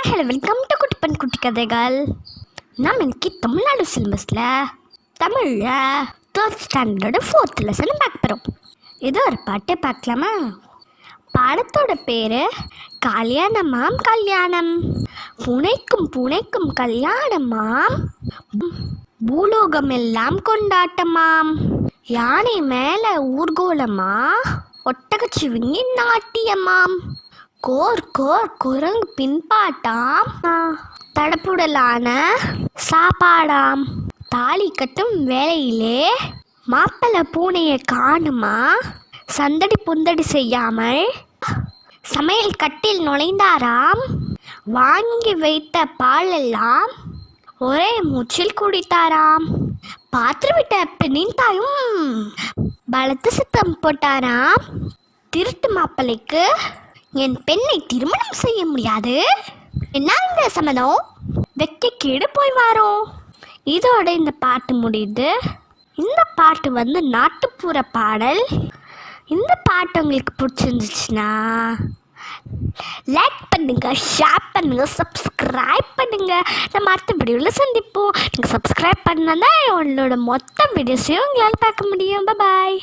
Hi hello welcome to குட்டி பெண் குட்டி கதைகள். நாம் இன்னைக்கு தமிழ்நாடு சிலபஸில் தமிழில் தேர்ட் ஸ்டாண்டர்டோட ஃபோர்த் லெசன் பார்க்க போகிறோம் ஏதோ ஒரு பாட்டு பார்க்கலாமா? பாடத்தோட பேர் கல்யாணமாம் கல்யாணம். புனைக்கும் புனைக்கும் கல்யாணமாம். பூலோகம் எல்லாம் கொண்டாட்டமாம். யானை மேலே ஊர்கோலமா? ஒட்டகச்சிவிங்கி நாட்டியமாம். கோர் கோர் குரங்கு பின்பாட்டாம். தடப்புடலான சாப்பாடாம். தாலி கட்டும் வேலையிலே மாப்பிள்ளை பூனையை காணுமா? சந்தடி புந்தடி செய்யாமல் சமையல் கட்டில் நுழைந்தாராம். வாங்கி வைத்த பாலெல்லாம் ஒரே மூச்சில் குடித்தாராம். பார்த்துவிட்ட பெண்ணின் தாயும் பலத்து சித்தம் போட்டாராம். திருட்டு மாப்பிள்ளைக்கு என் பெண்ணை திருமணம் செய்ய முடியாது. என்ன இந்த சம்மதம்? வெக்க கேடு போய் வாரோம் இதோட இந்த பாட்டு முடியுது. இந்த பாட்டு வந்து நாட்டுப்புற பாடல். இந்த பாட்டு உங்களுக்கு பிடிச்சிருந்துச்சுன்னா லைக் பண்ணுங்க ஷேர் பண்ணுங்க சப்ஸ்கிரைப் பண்ணுங்க. நம்ம அடுத்த வீடியோவில் சந்திப்போம். நீங்கள் சப்ஸ்கிரைப் பண்ணால் தான் உங்களோட மொத்த வீடியோஸையும் உங்களால் பார்க்க முடியும். பாய்